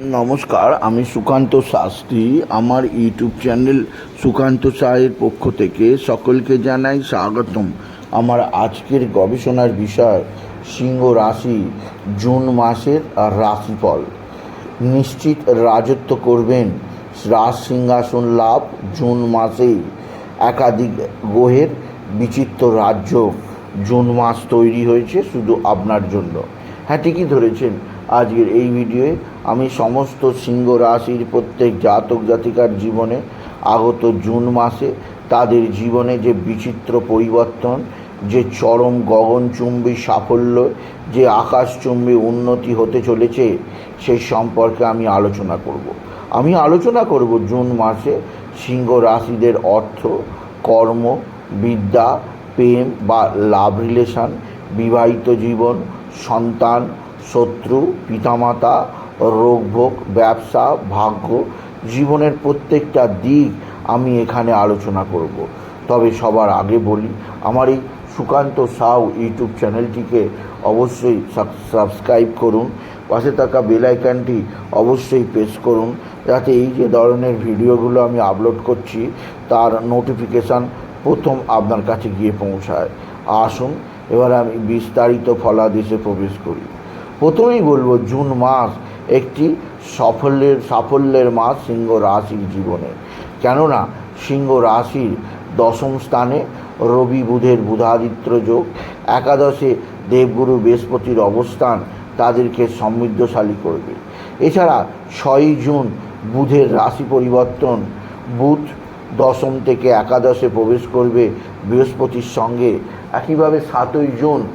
নমস্কার, আমি সুকান্ত শাস্ত্রী। আমার ইউটিউব চ্যানেল সুকান্ত সাহের পক্ষ থেকে সকলকে জানাই স্বাগতম। আমার আজকের গবেষণার বিষয়, সিংহ রাশি, জুন মাসের রাশিফল। নিশ্চিত রাজত্ব করবেন। রাজ সিংহাসন লাভ জুন মাসেই একাধিক গ্রহের বিচিত্র রাজ্য জুন মাস তৈরি হয়েছে শুধু আপনার জন্য। হ্যাঁ ঠিকই ধরেছেন। আজকের এই ভিডিওয়ে আমি সমস্ত সিংহ রাশির প্রত্যেক জাতক জাতিকার জীবনে আগত জুন মাসে তাদের জীবনে যে বিচিত্র পরিবর্তন, যে চরম গগনচুম্বী সাফল্য, যে আকাশচুম্বী উন্নতি হতে চলেছে সেই সম্পর্কে আমি আলোচনা করব। আমি আলোচনা করব জুন মাসে সিংহ রাশিদের অর্থ, কর্ম, বিদ্যা, প্রেম বা লাভ রিলেশন, বিবাহিত জীবন, সন্তান, শত্রু, পিতামাতা রোগভোগ ব্যবসা, ভাগ্য, জীবনের প্রত্যেকটা দিক আমি এখানে আলোচনা করব। তবে সবার আগে বলি, আমার এই সুকান্ত সাউ ইউটিউব চ্যানেলটিকে অবশ্যই সাবস্ক্রাইব করুন, পাশে থাকা বেল আইকনটি অবশ্যই প্রেস করুন, যাতে এই যে ধরনের ভিডিওগুলো আমি আপলোড করছি, তার নোটিফিকেশান প্রথম আপনার কাছে গিয়ে পৌঁছায়। আসুন, এবার আমি বিস্তারিত ফলাদেশে প্রবেশ করি। প্রথমেই বলব, জুন মাস একটি সাফল্যের সাফল্যের মাস সিংহ রাশির জীবনে। কেননা সিংহ রাশির দশম স্থানে রবি বুধের বুধাদিত্য যোগ, একাদশে দেবগুরু বৃহস্পতির অবস্থান তাদেরকে সমৃদ্ধশালী করবে। এছাড়া ছয়ই জুন বুধের রাশি পরিবর্তন, বুধ দশম থেকে একাদশে প্রবেশ করবে বৃহস্পতির সঙ্গে। একইভাবে সাতই জুন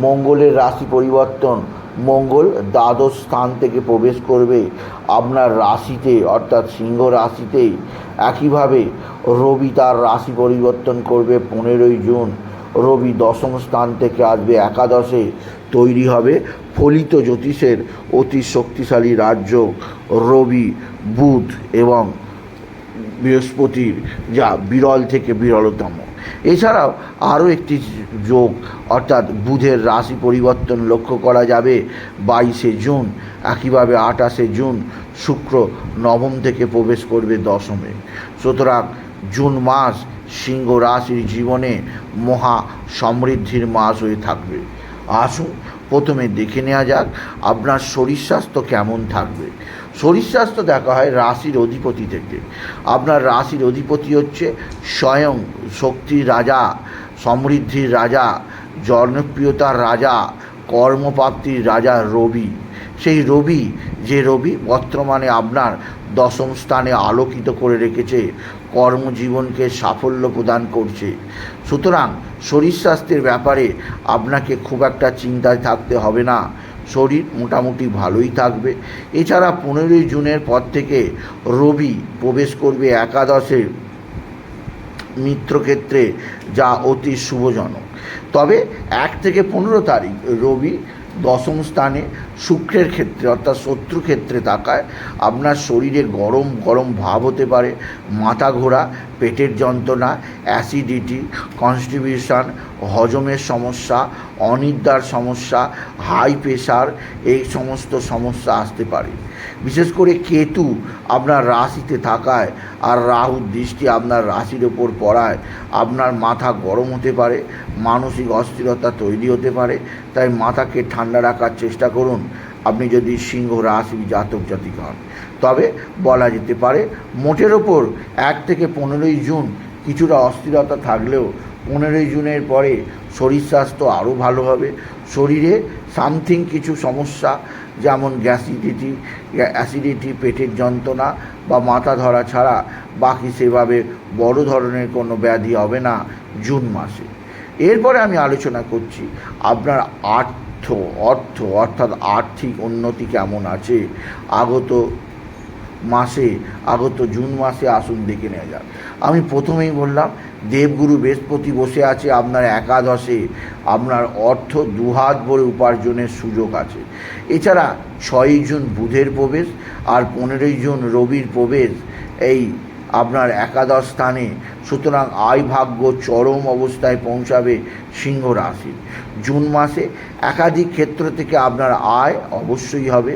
মঙ্গলের রাশি পরিবর্তন মঙ্গল দ্বাদশ স্থান থেকে প্রবেশ করবে। আপনার রাশিতে, অর্থাৎ সিংহ রাশিতেই একইভাবে রবি তার রাশি পরিবর্তন করবে পনেরোই জুন। রবি দশম স্থান থেকে আসবে একাদশে। তৈরি হবে ফলিত জ্যোতিষের অতি শক্তিশালী রাজ্য রবি, বুধ এবং বৃহস্পতির, যা বিরল থেকে বিরলতম। এছাড়াও আরও একটি যোগ, অর্থাৎ বুধের রাশি পরিবর্তন লক্ষ্য করা যাবে বাইশে জুন। একইভাবে আঠাশে জুন শুক্র নবম থেকে প্রবেশ করবে দশমে। সুতরাং জুন মাস সিংহ রাশির জীবনে মহা সমৃদ্ধির মাস হয়ে থাকবে। আসুন প্রথমে দেখে নেওয়া যাক আপনার শরীর স্বাস্থ্য কেমন থাকবে। শরীর স্বাস্থ্য দেখা হয় রাশির অধিপতি থেকে। আপনার রাশির অধিপতি হচ্ছে স্বয়ং শক্তির রাজা, সমৃদ্ধির রাজা, জনপ্রিয়তার রাজা, কর্মপ্রাপ্তির রাজা রবি। সেই রবি, যে রবি বর্তমানে আপনার দশম স্থানে আলোকিত করে রেখেছে, কর্মজীবনকে সাফল্য প্রদান করছে। সুতরাং শরীর স্বাস্থ্যের ব্যাপারে আপনাকে খুব একটা চিন্তায় থাকতে হবে না। শরীর মোটামুটি ভালোই থাকবে। এছাড়া পনেরোই জুনের পর থেকে রবি প্রবেশ করবে একাদশে মিত্রক্ষেত্রে, যা অতি শুভজনক। তবে এক থেকে পনেরো তারিখ রবি দশম স্থানে শুক্রের ক্ষেত্রে, অর্থাৎ শত্রু ক্ষেত্রে থাকায় আপনার শরীরে গরম গরম ভাব হতে পারে, মাথা ঘোরা পেটের যন্ত্রণা অ্যাসিডিটি কনস্টিবিউশন হজমের সমস্যা, অনিদ্রার সমস্যা হাই প্রেশার এই সমস্ত সমস্যা আসতে পারে। বিশেষ করে কেতু আপনার রাশিতে থাকায় আর রাহুর দৃষ্টি আপনার রাশির ওপর পড়ায়, আপনার মাথা গরম হতে পারে, মানসিক অস্থিরতা তৈরি হতে পারে, তাই মাথাকে ঠান্ডা রাখার চেষ্টা করুন। আপনি যদি সিংহ রাশি জাতক জাতিক হন তবে বলা যেতে পারে মোটের ওপর এক থেকে পনেরোই জুন কিছুটা অস্থিরতা থাকলেও পনেরোই জুনের পরে শরীর স্বাস্থ্য আরও ভালো হবে। শরীরে সামথিং কিছু সমস্যা, যেমন গ্যাসিডিটি, অ্যাসিডিটি, পেটের যন্ত্রণা বা মাথা ধরা ছাড়া বাকি সেভাবে বড় ধরনের কোনো ব্যাধি হবে না জুন মাসে। এরপরে আমি আলোচনা করছি আপনার আর্থ, অর্থ, অর্থাৎ আর্থিক উন্নতি কেমন আছে? আগত মাসে, আগত জুন মাসে আসুন দেখে নেওয়া যাক। আমি প্রথমেই বললাম, দেবগুরু বৃহস্পতি বসে আছে, আপনার একাদশে। আপনার অর্থ দুহাত ভরে উপার্জনের সুযোগ আছে। এছাড়া ছয়ই জুন বুধের প্রবেশ আর পনেরোই জুন রবির প্রবেশ। এই আপনার একাদশ স্থানে। সুতরাং আয় ভাগ্য চরম অবস্থায় পৌঁছাবে সিংহ রাশির জুন মাসে একাধিক ক্ষেত্র থেকে আপনার আয় অবশ্যই হবে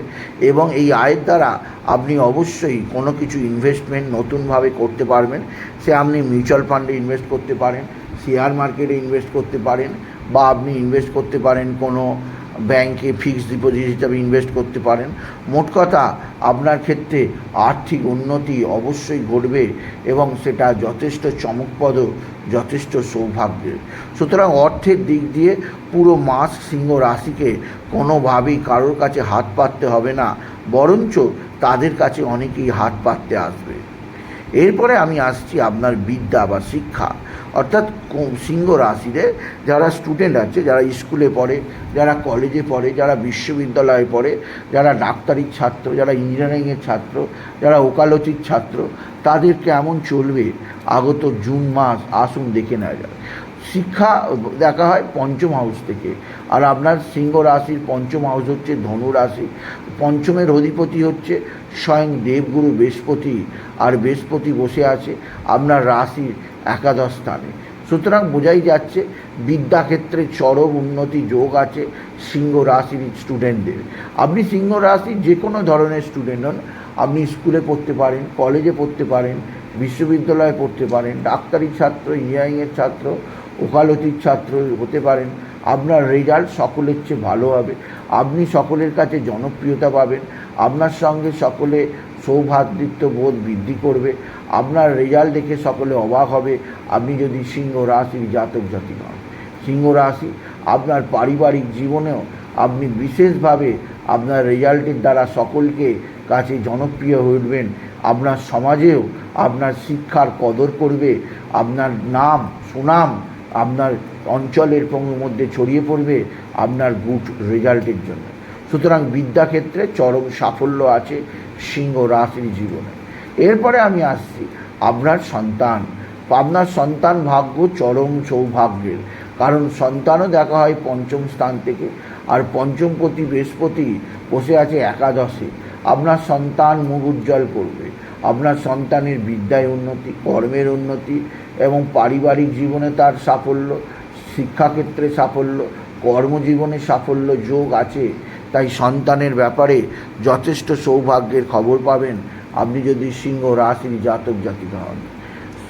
এবং এই আয়ের দ্বারা আপনি অবশ্যই কোনো কিছু ইনভেস্টমেন্ট নতুনভাবে করতে পারবেন। সে আপনি মিউচুয়াল ফান্ডে ইনভেস্ট করতে পারেন শেয়ার মার্কেটে ইনভেস্ট করতে পারেন বা আপনি ইনভেস্ট করতে পারেন কোনো ব্যাংকে ফিক্সড ডিপোজিট হিসাবে ইনভেস্ট করতে পারেন। মোট কথা, আপনার ক্ষেত্রে আর্থিক উন্নতি অবশ্যই ঘটবে এবং সেটা যথেষ্ট চমকপ্রদ, যথেষ্ট সৌভাগ্যের। সুতরাং অর্থের দিক দিয়ে পুরো মাস সিংহ রাশিকে কোনোভাবেই কারোর কাছে হাত পাততে হবে না, বরঞ্চ তাদের কাছে অনেকেই হাত পাততে আসবে। এরপরে আমি আসছি আপনার বিদ্যা বা শিক্ষা। অর্থাৎ সিংহ রাশিতে যারা স্টুডেন্ট আছে, যারা স্কুলে পড়ে, যারা কলেজে পড়ে, যারা বিশ্ববিদ্যালয়ে পড়ে, যারা ডাক্তারির ছাত্র, যারা ইঞ্জিনিয়ারিংয়ের ছাত্র, যারা ওকালতির ছাত্র, তাদের কেমন চলবে? আগত জুন মাস আসুন দেখে নেওয়া যায় শিক্ষা দেখা হয় পঞ্চম হাউস থেকে। আর আপনার সিংহ রাশির পঞ্চম হাউস হচ্ছে ধনু রাশি। পঞ্চমের অধিপতি হচ্ছে স্বয়ং দেবগুরু বৃহস্পতি, আর বৃহস্পতি বসে আছে আপনার রাশির একাদশ স্থানে। সুতরাং বোঝাই যাচ্ছে বিদ্যাক্ষেত্রে চরম উন্নতি যোগ আছে সিংহ রাশির স্টুডেন্টদের আপনি সিংহ রাশির যে কোনো ধরনের স্টুডেন্ট হন, আপনি স্কুলে পড়তে পারেন কলেজে পড়তে পারেন, বিশ্ববিদ্যালয়ে পড়তে পারেন ডাক্তারি ছাত্র ইঞ্জিনিয়ারিংয়ের ছাত্র, ওকালতির ছাত্র হতে পারেন। আপনার রেজাল্ট সকলের চেয়ে ভালো হবে। আপনি সকলের কাছে জনপ্রিয়তা পাবেন। আপনার সঙ্গে সকলে সৌভ্রাতৃত্ব বোধ বৃদ্ধি করবে। আপনার রেজাল্ট দেখে সকলে অবাক হবে। আপনি যদি সিংহ রাশির জাতক জাতিক হন। সিংহ রাশি, আপনার পারিবারিক জীবনেও আপনি বিশেষভাবে আপনার রেজাল্টের দ্বারা সকলকে কাছে জনপ্রিয় হয়ে উঠবেন। আপনার সমাজেও আপনার শিক্ষার কদর করবে। আপনার নাম, সুনাম আপনার অঞ্চলের মধ্যে ছড়িয়ে পড়বে আপনার গুড রেজাল্টের জন্য। সুতরাং বিদ্যাক্ষেত্রে চরম সাফল্য আছে সিংহ রাশির জীবনে। এরপরে আমি আসছি আপনার সন্তান। আপনার সন্তান ভাগ্য চরম সৌভাগ্যের। কারণ সন্তানও দেখা হয় পঞ্চম স্থান থেকে, আর পঞ্চমপতি বৃহস্পতি বসে আছে একাদশে। আপনার সন্তান মুখ উজ্জ্বল করবে। আপনার সন্তানের বিদ্যায় উন্নতি, কর্মের উন্নতি এবং পারিবারিক জীবনে তার সাফল্য। শিক্ষাক্ষেত্রে সাফল্য, কর্মজীবনে সাফল্য যোগ আছে, তাই সন্তানের ব্যাপারে যথেষ্ট সৌভাগ্যের খবর পাবেন। আপনি যদি সিংহ রাশির জাতক, জাতিকা হন।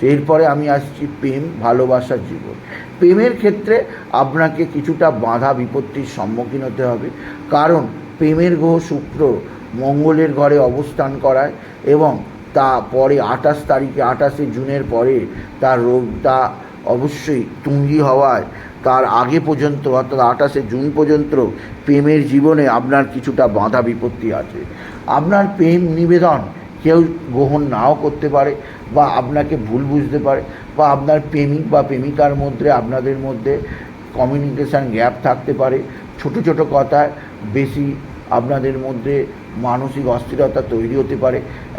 এরপরে আমি আসছি প্রেম, ভালোবাসার জীবন। প্রেমের ক্ষেত্রে আপনাকে কিছুটা বাধা বিপত্তির সম্মুখীন হতে হবে। কারণ প্রেমের গ্রহ শুক্র মঙ্গলের ঘরে অবস্থান করায় এবং তা পরে আঠাশ তারিখে, আঠাশে জুনের পরে তার রোগটা অবশ্যই তুঙ্গি হওয়ায় তার আগে পর্যন্ত অর্থাৎ আঠাশে জুন পর্যন্ত প্রেমের জীবনে আপনার কিছুটা বাধা বিপত্তি আছে। আপনার প্রেম নিবেদন কেউ গ্রহণ নাও করতে পারে বা আপনাকে ভুল বুঝতে পারে বা আপনার প্রেমিক বা প্রেমিকার মধ্যে, আপনাদের মধ্যে কমিউনিকেশান গ্যাপ থাকতে পারে। ছোট ছোট কথায় বেশি আপনাদের মধ্যে মানসিক অস্থিরতা তৈরি হতে পারে।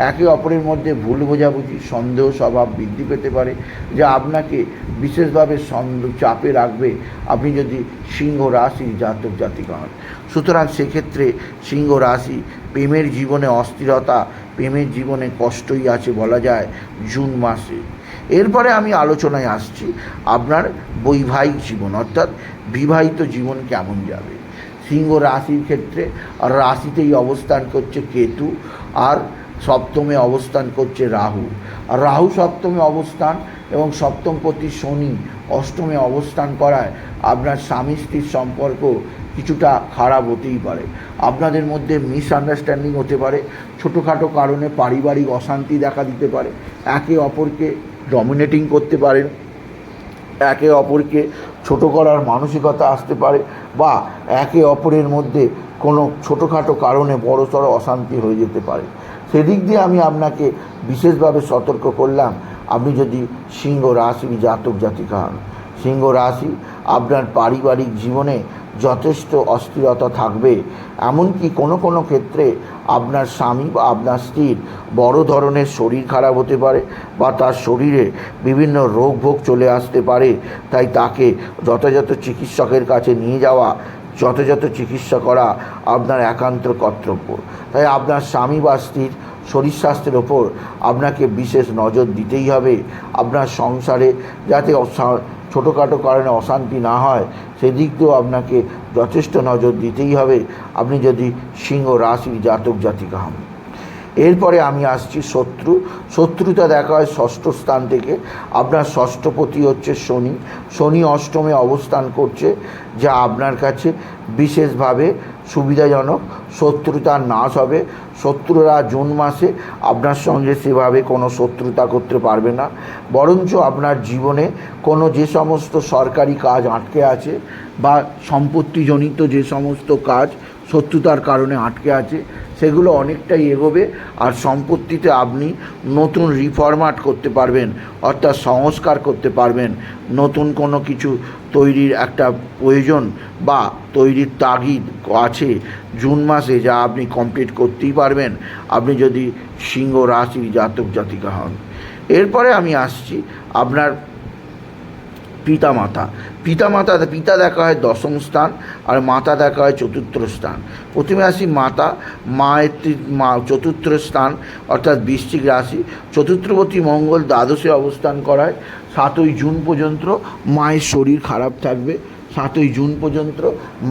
একে অপরের মধ্যে ভুল বোঝাবুঝি, সন্দেহ স্বভাব বৃদ্ধি পেতে পারে, যা আপনাকে বিশেষভাবে চাপে রাখবে। আপনি যদি সিংহ রাশি জাতক জাতিকা হন, সুতরাং সেক্ষেত্রে সিংহ রাশি প্রেমের জীবনে অস্থিরতা, প্রেমের জীবনে কষ্টই আছে বলা যায় জুন মাসে। এরপরে আমি আলোচনায় আসছি আপনার বৈবাহিক জীবন, অর্থাৎ বিবাহিত জীবন কেমন যাবে। সিংহ রাশির ক্ষেত্রে আর রাশিতেই অবস্থান করছে কেতু আর সপ্তমে অবস্থান করছে রাহু। আর রাহু সপ্তমে অবস্থান এবং সপ্তমপতি শনি অষ্টমে অবস্থান করায় আপনার স্বামী স্ত্রীর সম্পর্ক কিছুটা খারাপ হতেই পারে। আপনাদের মধ্যে মিসআন্ডারস্ট্যান্ডিং হতে পারে, ছোটোখাটো কারণে পারিবারিক অশান্তি দেখা দিতে পারে, একে অপরকে ডমিনেটিং করতে পারেন। একে অপরকে ছোট করার মানসিকতা আসতে পারে বা একে অপরের মধ্যে কোনো ছোটোখাটো কারণে বড়সড় অশান্তি হয়ে যেতে পারে। সেদিক দিয়ে আমি আপনাকে বিশেষভাবে সতর্ক করলাম, আপনি যদি সিংহ রাশি জাতক জাতিকা হন, সিংহ রাশি আপনার পারিবারিক জীবনে যথেষ্ট অস্থিরতা থাকবে। এমনকি কোনো কোনো ক্ষেত্রে আপনার স্বামী বা আপনার স্ত্রীর বড় ধরনের শরীর খারাপ হতে পারে বা তার শরীরে বিভিন্ন রোগ ভোগ চলে আসতে পারে। তাই তাকে যথাযথ চিকিৎসকের কাছে নিয়ে যাওয়া, যথাযথ চিকিৎসা করা আপনার একান্ত কর্তব্য। তাই আপনার স্বামী বা স্ত্রীর শরীর স্বাস্থ্যের ওপর আপনাকে বিশেষ নজর দিতেই হবে। আপনার সংসারে যাতে ছোটোখাটো কারণে অশান্তি না হয়, সেদিক দিয়েও আপনাকে যথেষ্ট নজর দিতেই হবে। আপনি যদি সিংহ রাশির জাতক, জাতিকা হন। এরপরে আমি আসছি শত্রু। শত্রুতা দেখা হয় ষষ্ঠ স্থান থেকে। আপনার ষষ্ঠপতি হচ্ছে শনি। শনি অষ্টমে অবস্থান করছে, যা আপনার কাছে বিশেষভাবে সুবিধাজনক। শত্রুতা নাশ হবে। শত্রুরা জুন মাসে আপনার সঙ্গে সেভাবে কোনো শত্রুতা করতে পারবে না। বরঞ্চ আপনার জীবনে কোনো যে সমস্ত সরকারি কাজ আটকে আছে বা সম্পত্তিজনিত যে সমস্ত কাজ শত্রুতার কারণে আটকে আছে, সেগুলো অনেকটাই এগোবে আর সম্পত্তিতে আপনি নতুন রিফরম্যাট করতে পারবেন, অর্থাৎ সংস্কার করতে পারবেন, নতুন কোনো কিছু তৈরির একটা প্রয়োজন বা তৈরির তাগিদ আছে জুন মাসে যা আপনি কমপ্লিট করতেই পারবেন, আপনি যদি সিংহ রাশির জাতক জাতিকা হন। এরপরে আমি আসছি আপনার পিতা মাতা পিতা মাতা পিতা দেখা হয় দশম স্থান আর মাতা দেখা হয় চতুর্থ স্থান। প্রথমে আসি মাতা মায়ের মা চতুর্থ স্থান অর্থাৎ বৃশ্চিক রাশি। চতুর্থবতী মঙ্গল দ্বাদশে অবস্থান করায়, সাতই জুন পর্যন্ত মায়ের শরীর খারাপ থাকবে। সাতই জুন পর্যন্ত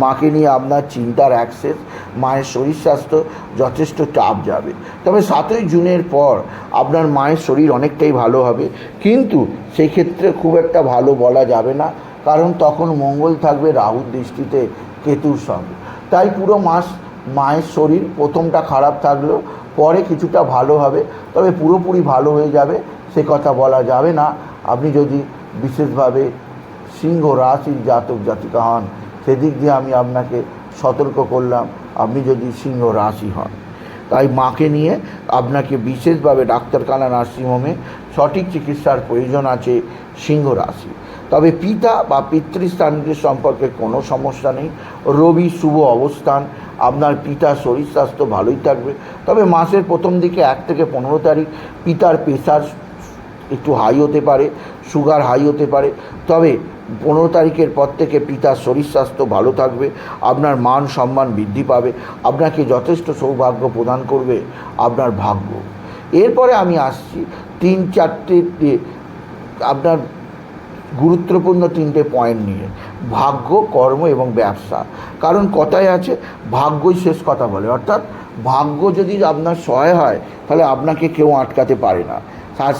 মাকে নিয়ে আপনার চিন্তার অ্যাক্সেস মায়ের শরীর স্বাস্থ্য যথেষ্ট চাপ যাবে। তবে সাতই জুনের পর আপনার মায়ের শরীর অনেকটাই ভালো হবে। কিন্তু সেক্ষেত্রে খুব একটা ভালো বলা যাবে না। কারণ তখন মঙ্গল থাকবে রাহুর দৃষ্টিতে কেতুর সঙ্গে। তাই পুরো মাস মায়ের শরীর প্রথমটা খারাপ থাকলেও পরে কিছুটা ভালো হবে, তবে পুরোপুরি ভালো হয়ে যাবে, সে কথা বলা যাবে না। আপনি যদি বিশেষভাবে সিংহ রাশির জাতক জাতিকা হন, সেদিক দিয়ে আমি আপনাকে সতর্ক করলাম, আপনি যদি সিংহ রাশি হন। তাই মাকে নিয়ে আপনাকে বিশেষভাবে ডাক্তারখানা নার্সিংহোমে সঠিক চিকিৎসার প্রয়োজন আছে সিংহ রাশি। তবে পিতা বা পিতৃস্থানদের সম্পর্কে কোনো সমস্যা নেই। রবি শুভ অবস্থান। আপনার পিতার শরীর স্বাস্থ্য ভালোই থাকবে। তবে মাসের প্রথম দিকে এক থেকে পনেরো তারিখ পিতার প্রেশার একটু হাই হতে পারে, সুগার হাই হতে পারে। তবে পনেরো তারিখের পর থেকে পিতার শরীর স্বাস্থ্য ভালো থাকবে, আপনার মান সম্মান বৃদ্ধি পাবে, আপনাকে যথেষ্ট সৌভাগ্য প্রদান করবে আপনার ভাগ্য। এরপরে আমি আসছি, তিন চারটে, আপনার গুরুত্বপূর্ণ তিনটে পয়েন্ট নিয়ে, ভাগ্য, কর্ম এবং ব্যবসা। কারণ কথায় আছে, ভাগ্যই শেষ কথা বলে। অর্থাৎ ভাগ্য যদি আপনার সহায় হয়, তাহলে আপনাকে কেউ আটকাতে পারে না। আর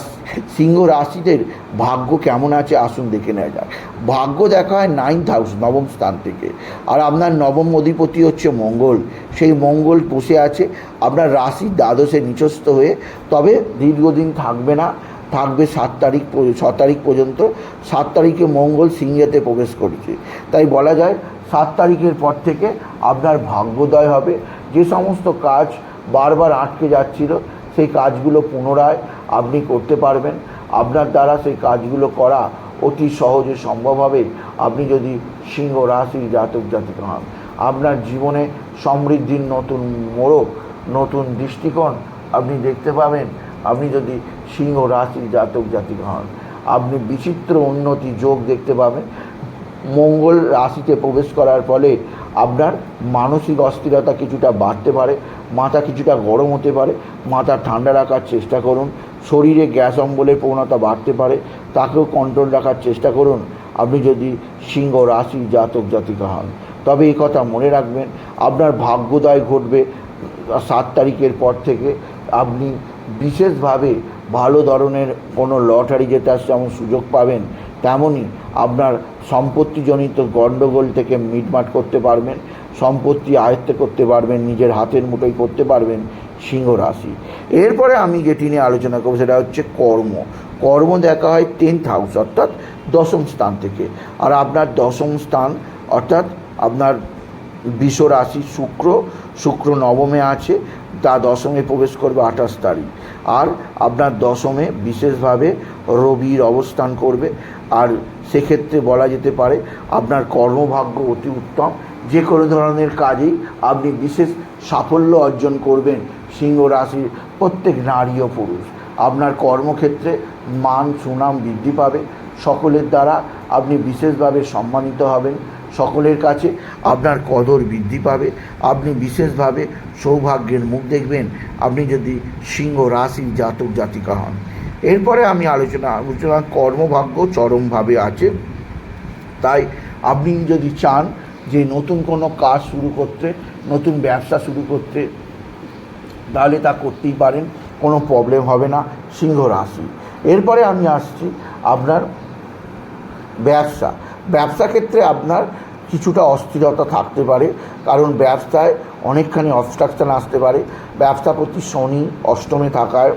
সিংহ রাশিদের ভাগ্য কেমন আছে, আসুন দেখে নেওয়া যাক। ভাগ্য দেখা হয় নাইন্থ হাউস নবম স্থান থেকে। আর আপনার নবম অধিপতি হচ্ছে মঙ্গল। সেই মঙ্গল বসে আছে। আপনার রাশির দ্বাদশে নিচস্থ হয়ে, তবে দীর্ঘদিন থাকবে না। থাকবে সাত তারিখ ছ তারিখ পর্যন্ত। সাত তারিখে মঙ্গল সিংহেতে প্রবেশ করছে। তাই বলা যায়, সাত তারিখের পর থেকে আপনার ভাগ্যোদয় হবে। যে সমস্ত কাজ বারবার আটকে যাচ্ছিল, সেই কাজগুলো পুনরায় আপনি করতে পারবেন। আপনার দ্বারা সেই কাজগুলো করা অতি সহজে সম্ভব হবে। আপনি যদি সিংহ রাশির জাতক জাতিকা হন, আপনার জীবনে সমৃদ্ধির নতুন মোড়ক, নতুন দৃষ্টিকোণ আপনি দেখতে পাবেন। আপনি যদি সিংহ রাশির জাতক, জাতিকা হন, আপনি বিচিত্র উন্নতি যোগ দেখতে পাবেন। মঙ্গল রাশিতে প্রবেশ করার ফলে আপনার মানসিক অস্থিরতা কিছুটা বাড়তে পারে, মাথা কিছুটা গরম হতে পারে, মাথা ঠান্ডা রাখার চেষ্টা করুন, শরীরে গ্যাস অম্বলের প্রবণতা বাড়তে পারে, তাকেও কন্ট্রোল রাখার চেষ্টা করুন। আপনি যদি সিংহ, রাশি, জাতক, জাতিকা হন, তবে এই কথা মনে রাখবেন, আপনার ভাগ্যোদয় ঘটবে সাত তারিখের পর থেকে। আপনি বিশেষভাবে ভালো ধরনের কোনো লটারি জেতার যেমন সুযোগ পাবেন, তেমনই আপনার সম্পত্তিজনিত গণ্ডগোল থেকে মিটমাট করতে পারবেন, সম্পত্তি আয়ত্তে করতে পারবেন, নিজের হাতের মুঠোই করতে পারবেন সিংহ রাশি। এরপরে আমি যেটি নিয়ে আলোচনা করব সেটা হচ্ছে কর্ম। কর্ম দেখা হয় টেন্থ হাউস অর্থাৎ দশম স্থান থেকে। আর আপনার দশম স্থান, অর্থাৎ আপনার বিষ রাশি শুক্র শুক্র নবমে আছে তা দশমে প্রবেশ করবে আঠাশ তারিখ। আর আপনার দশমে বিশেষভাবে রবির অবস্থান করবে। আর সেক্ষেত্রে বলা যেতে পারে আপনার কর্মভাগ্য অতি উত্তম। যে কোনো ধরনের কাজেই আপনি বিশেষ সাফল্য অর্জন করবেন সিংহ রাশির প্রত্যেক নারী ও পুরুষ। আপনার কর্মক্ষেত্রে মান সুনাম বৃদ্ধি পাবে। সকলের দ্বারা আপনি বিশেষভাবে সম্মানিত হবেন। সকলের কাছে আপনার কদর বৃদ্ধি পাবে। আপনি বিশেষভাবে সৌভাগ্যের মুখ দেখবেন। আপনি যদি সিংহ রাশির জাতক জাতিকা হন। এরপরে আমি আলোচনা আলোচনা কর্মভাগ্য চরমভাবে আছে। তাই আপনি যদি চান যে নতুন কোনো কাজ শুরু করতে, নতুন ব্যবসা শুরু করতে, তাহলে তা করতেই পারেন, কোনো প্রবলেম হবে না, সিংহ রাশি। এরপরে আমি আসছি আপনার ব্যবসা। ব্যবসা ক্ষেত্রে আপনার কিছুটা অস্থিরতা থাকতে পারে, কারণ ব্যবসায় অনেকখানি অবস্ট্রাকশন আসতে পারে। ব্যবসা প্রতি শনি অষ্টমে থাকায়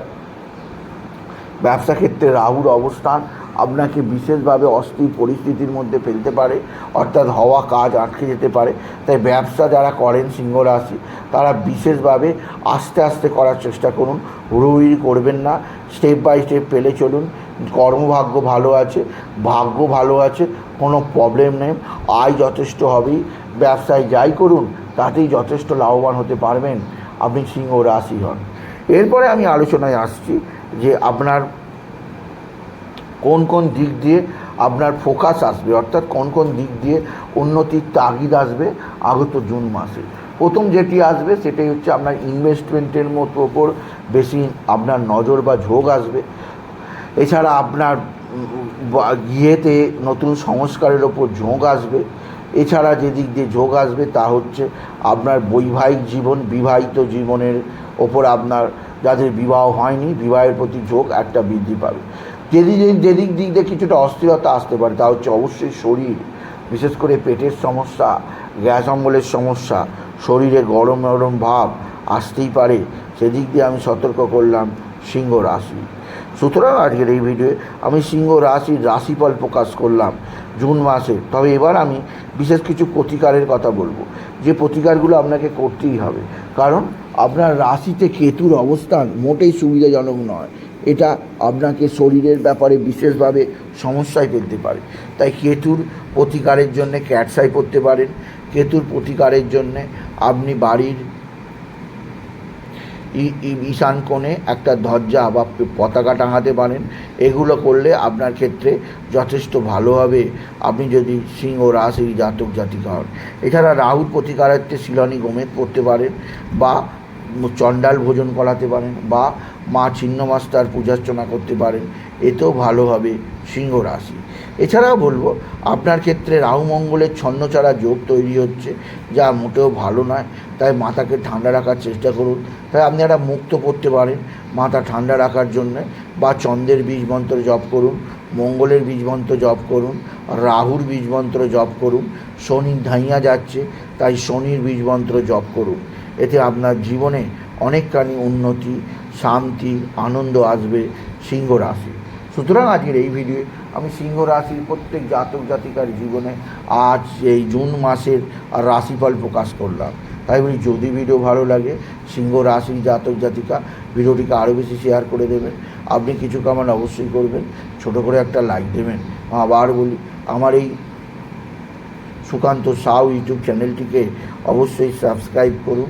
ব্যবসা ক্ষেত্রে রাহুর অবস্থান আপনাকে বিশেষভাবে অস্থির পরিস্থিতির মধ্যে ফেলতে পারে, অর্থাৎ হওয়া কাজ আটকে যেতে পারে। তাই ব্যবসা যারা করেন সিংহ রাশি, তারা বিশেষভাবে আস্তে আস্তে করার চেষ্টা করুন। হুড়োহুড়ি করবেন না স্টেপ বাই স্টেপ পেলে চলুন। কর্মভাগ্য ভালো আছে, ভাগ্য ভালো আছে, কোনো প্রবলেম নেই। আয় যথেষ্ট হবেই। ব্যবসায় যাই করুন, তাতেই যথেষ্ট লাভবান হতে পারবেন আপনি সিংহ রাশি হন। এরপরে আমি আলোচনায় আসছি যে আপনার কোন কোন দিক দিয়ে আপনার ফোকাস আসবে, অর্থাৎ কোন কোন দিক দিয়ে উন্নতির তাগিদ আসবে আগত জুন মাসে। প্রথম যেটি আসবে সেটাই হচ্ছে আপনার ইনভেস্টমেন্টের মতো ওপর বেশি আপনার নজর বা ঝোঁক আসবে। এছাড়া আপনার ইয়েতে নতুন সংস্কারের ওপর ঝোঁক আসবে। এছাড়া যে দিক দিয়ে ঝোঁক আসবে তা হচ্ছে আপনার বৈবাহিক জীবন, বিবাহিত জীবনের ওপর আপনার যাদের বিবাহ হয়নি, বিবাহের প্রতি ঝোঁক একটা বৃদ্ধি পাবে। যেদিক যেদিক দিক দিয়ে কিছুটা অস্থিরতা আসতে পারে, তা হচ্ছে অবশ্যই শরীর। বিশেষ করে পেটের সমস্যা, গ্যাস অম্বলের সমস্যা, শরীরে গরম গরম ভাব আসতেই পারে। সেদিক দিয়ে আমি সতর্ক করলাম সিংহ রাশি। সুতরাং আজকের এই ভিডিওয়ে আমি সিংহ রাশির রাশিফল প্রকাশ করলাম জুন মাসে। তবে এবার আমি বিশেষ কিছু প্রতিকারের কথা বলব। যে প্রতিকারগুলো আপনাকে করতেই হবে। কারণ আপনার রাশিতে কেতুর অবস্থান মোটেই সুবিধাজনক নয়। এটা আপনাকে শরীরের ব্যাপারে বিশেষভাবে সমস্যায় ফেলতে পারে। তাই কেতুর প্রতিকারের জন্যে ক্যাটসাই করতে পারেন। কেতুর প্রতিকারের জন্যে আপনি বাড়ির ঈশান কোণে একটা ধ্বজা বা পতাকা টাঙাতে পারেন। এগুলো করলে আপনার ক্ষেত্রে যথেষ্ট ভালো হবে। আপনি যদি সিংহ, রাশি, জাতক, জাতিকা হন। এছাড়া রাহুর প্রতিকারার্থে শিলনী গোমেদ পড়তে পারেন বা চণ্ডাল ভোজন করাতে পারেন বা মা ছিন্নমাস্তার পূজার্চনা করতে পারেন এতেও ভালো হবে সিংহ রাশি। এছাড়াও বলব, আপনার ক্ষেত্রে রাহু মঙ্গলের ছন্নছাড়া যোগ তৈরি হচ্ছে, যা মোটেও ভালো নয়, তাই মাথাকে ঠান্ডা রাখার চেষ্টা করুন। তাই আপনি একটা মুক্ত করতে পারেন মাথা ঠান্ডা রাখার জন্যে, বা চন্দ্রের বীজ মন্ত্র জপ করুন, মঙ্গলের বীজ মন্ত্র জপ করুন, রাহুর বীজ মন্ত্র জপ করুন, শনির ধাইয়া যাচ্ছে, তাই শনির বীজ মন্ত্র জপ করুন। এতে আপনার জীবনে অনেকখানি উন্নতি, শান্তি, আনন্দ আসবে সিংহ রাশি। সুতরাং আজকের এই ভিডিও আমি সিংহ রাশির প্রত্যেক জাতক জাতিকার জীবনে আজ এই জুন মাসের রাশিফল প্রকাশ করলাম। তাই বলি, যদি ভিডিও ভালো লাগে, সিংহ রাশির জাতক জাতিকা ভিডিওটিকে আরও বেশি শেয়ার করে দেবেন। আপনি কিছু কামান অবশ্যই করবেন, ছোট করে একটা লাইক দেবেন। আবার বলি, আমার এই সুকান্ত সাউ ইউটিউব চ্যানেলটিকে অবশ্যই সাবস্ক্রাইব করুন।